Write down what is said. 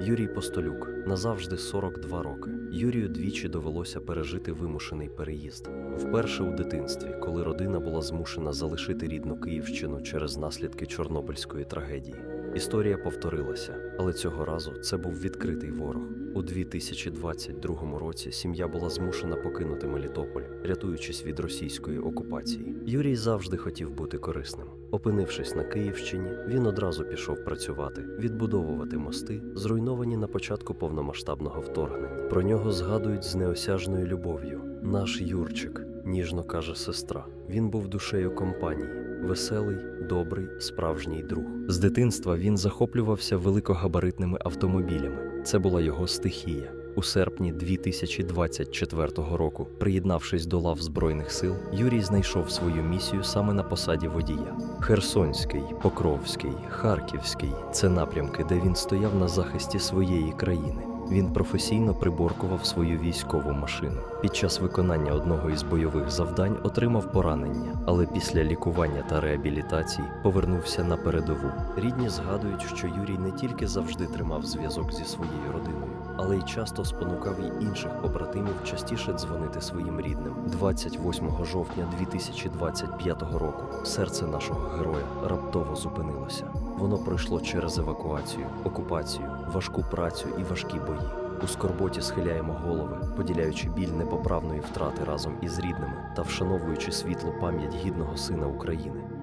Юрій Постолюк назавжди 42 роки. Юрію двічі довелося пережити вимушений переїзд. Вперше у дитинстві, коли родина була змушена залишити рідну Київщину через наслідки Чорнобильської трагедії. Історія повторилася, але цього разу це був відкритий ворог. У 2022 році сім'я була змушена покинути Мелітополь, рятуючись від російської окупації. Юрій завжди хотів бути корисним. Опинившись на Київщині, він одразу пішов працювати, відбудовувати мости, зруйновані на початку повномасштабного вторгнення. Про нього згадують з неосяжною любов'ю. Наш Юрчик, ніжно каже сестра. Він був душею компанії, веселий, добрий, справжній друг. З дитинства він захоплювався великогабаритними автомобілями. Це була його стихія. У серпні 2024 року, приєднавшись до лав Збройних сил, Юрій знайшов свою місію саме на посаді водія. Херсонський, Покровський, Харківський це напрямки, де він стояв на захисті своєї країни. Він професійно приборкував свою військову машину. Під час виконання одного із бойових завдань отримав поранення, але після лікування та реабілітації повернувся на передову. Рідні згадують, що Юрій не тільки завжди тримав зв'язок зі своєю родиною, але й часто спонукав і інших побратимів частіше дзвонити своїм рідним. 28 жовтня 2025 року серце нашого героя раптово зупинилося. Воно пройшло через евакуацію, окупацію, важку працю і важкі бої. У скорботі схиляємо голови, поділяючи біль непоправної втрати разом із рідними та вшановуючи світлу пам'ять гідного сина України.